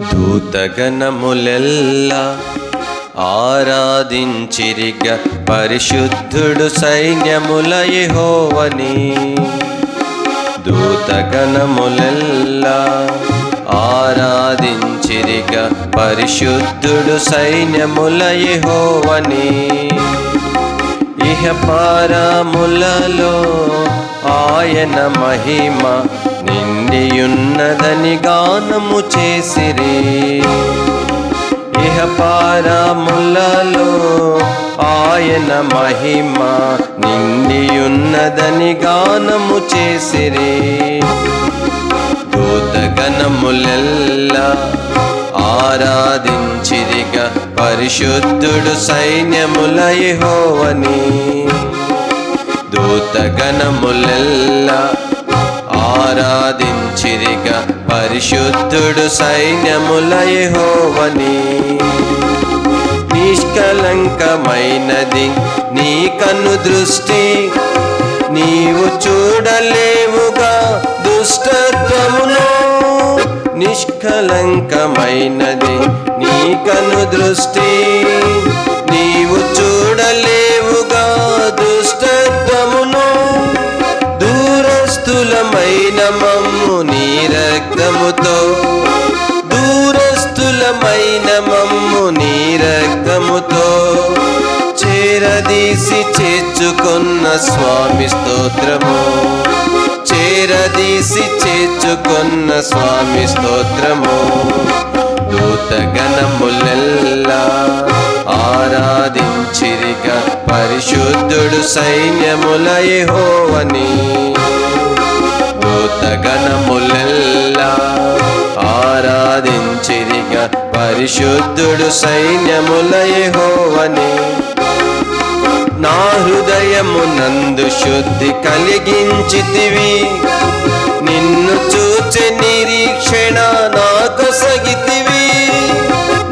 దూతగణములెల్లా ఆరాధించిరిగ పరిశుద్ధుడు సైన్యముల యెహోవని. దూతగణములెల్లా ఆరాధించిరిగ పరిశుద్ధుడు సైన్యముల యెహోవని. ఇహ పారాములలో ఆయన మహిమ నిండియున్నదని గానము చేసిరి. ఇహ పారాములలో ఆయన మహిమ నిండియున్నదని గానము చేసిరి. దూతగణములెల్లా ఆరాధించిరిగా పరిశుద్ధుడు సైన్యముల యెహోవని. దూతగణములెల్లా ఆరాధించిరిక పరిశుద్ధుడు సైన్యములయోవని నిష్కలంకమైనది నీ కన్ను దృష్టి నీవు చూడలేవుగా దుష్టత్వమును నిష్కలంకమైనది నీ కన్ను దృష్టి రక్తముతో దూరస్తులమైన మమ్ము నీ రక్తముతో చేరదీసి చేర్చుకున్న స్వామి స్తోత్రము. చేరదీసి చేర్చుకున్న స్వామి స్తోత్రము. దూతగణములెల్లా ఆరాధించిరిగా పరిశుద్ధుడు సైన్యముల గణములెల్లా ఆరాధించిరిగా పరిశుద్ధుడు సైన్యములయహోవని నా హృదయము నందు శుద్ధి కలిగించితివి. నిన్ను చూచి నిరీక్షణ నాకు సగితివి.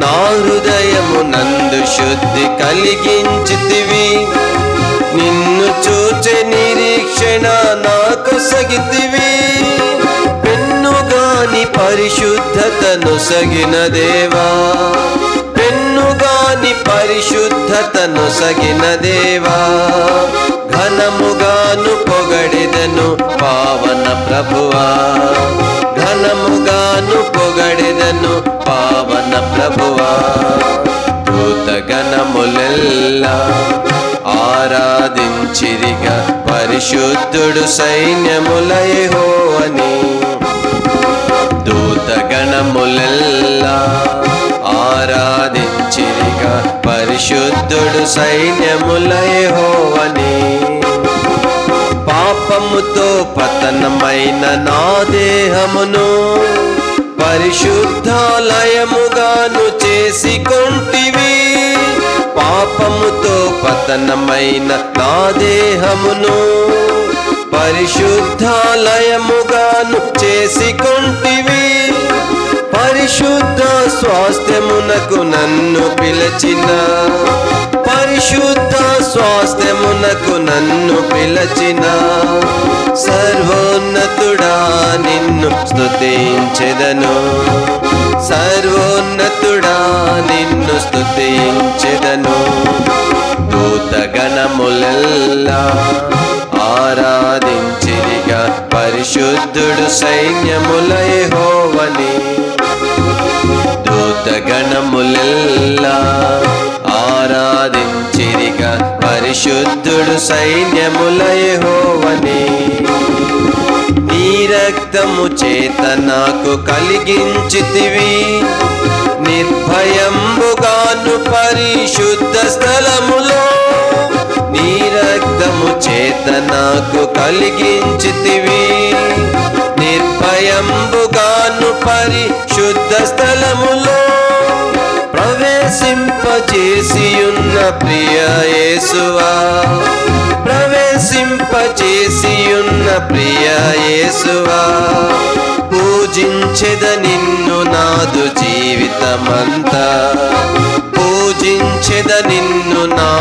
నా హృదయము నందు శుద్ధి కలిగించితివి. నిన్ను చూచి నిరీక్షణ నాకు సగితివి. నొసగిన దేవా పెన్నుగాని పరిశుద్ధత నొసగిన దేవా ఘనముగాను పొగడిదను పావన ప్రభువా? ఘనముగాను పొగడిదను పావన ప్రభువా? దూతగణములెల్లా ఆరాధించిరిగా పరిశుద్ధుడు సైన్యముల అని దూతగణములెల్లా ఆరాధించిరిగా పరిశుద్ధుడు సైన్యముల యెహోవని. పాపముతో పతనమైన నా దేహమును పరిశుద్ధాలయముగాను చేసి కొంటివి పాపముతో పతనమైన నా దేహమును పరిశుద్ధాలయముగాను చేసి కొంటివి పరిశుద్ధ స్వాస్థ్యమునకు నన్ను పిలచిన. పరిశుద్ధ స్వాస్థ్యమునకు నన్ను పిలచిన. సర్వోన్నతుడా నిన్ను స్తుతించెదను. సర్వోన్నతుడా నిన్ను స్తుతించెదను. దూతగణములెల్లా ఆరాధించిరిగా. పరిశుద్ధుడు సైన్యముల యెహోవని దూతగణములెల్లా ఆరాధించిరిగా పరిశుద్ధుడు సైన్యముల యెహోవని. నీ రక్తము చేత నాకు కలిగించితివి. నిర్భయంబుగాను పరిశుద్ధ స్థలములో నీ రక్తము చేత నాకు కలిగించితివి. స్వయంబుగాను పరిశుద్ధ స్థలములో ప్రవేశింపచేసియున్న ప్రియ యేసువా. ప్రవేశింపచేసియున్న ప్రియ యేసువా. పూజించెద నిన్ను నాదు జీవితమంతా. పూజించెద నిన్ను నా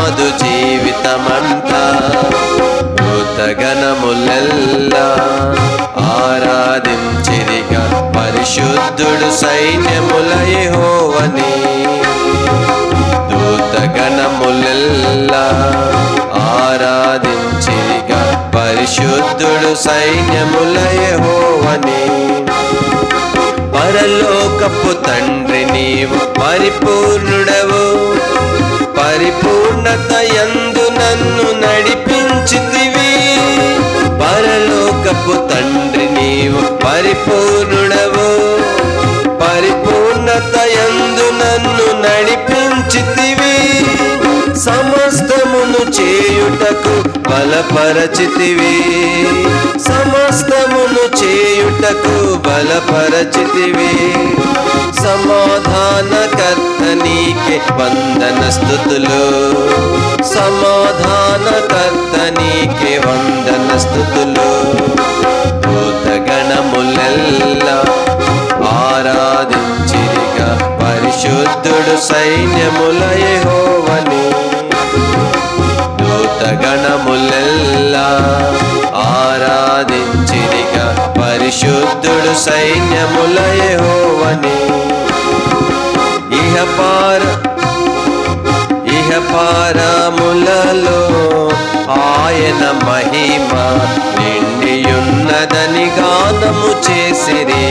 పరిశుద్ధుడు సైన్యముల యెహోవని దూతగణములెల్లా ఆరాధించిరిగా పరిశుద్ధుడు సైన్యముల యెహోవని పరలోకపు తండ్రి నీవు పరిపూర్ణుడవు. పరిపూర్ణత ఎందు నన్ను నడిపించితివి. పరలోకపు తండ్రి నీవు పరిపూర్ణుడవు. పరిపూర్ణత యందు నన్ను నడిపించితివి. సమస్తమును చేయుటకు బలపరచితివి. సమస్తమును చేయుటకు బలపరచితివి. సమాధానకర్త నీకే వందన స్థుతులు సమాధానకర్త నీకే వందన స్థుతులు పరిశుద్ధుడు సైన్యముల దూతగణములెల్లా ఆరాధించిరిగా పరిశుద్ధుడు సైన్యములయహోవని ఇహపార ఇహపారములలో ఆయన మహిమ నిండియున్నదని గానము చేసిరే.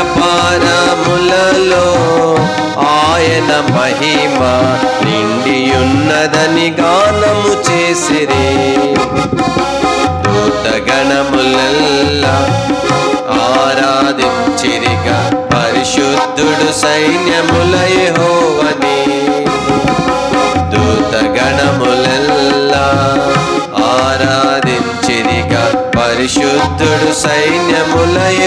పారములలో ఆయన మహిమ నిండియున్నదని గానము చేసిరి. దూతగణములల్లా ఆరాధించిరిగా పరిశుద్ధుడు సైన్యముల యెహోవని. దూతగణములల్లా ఆరాధించిరిగా పరిశుద్ధుడు సైన్యములయ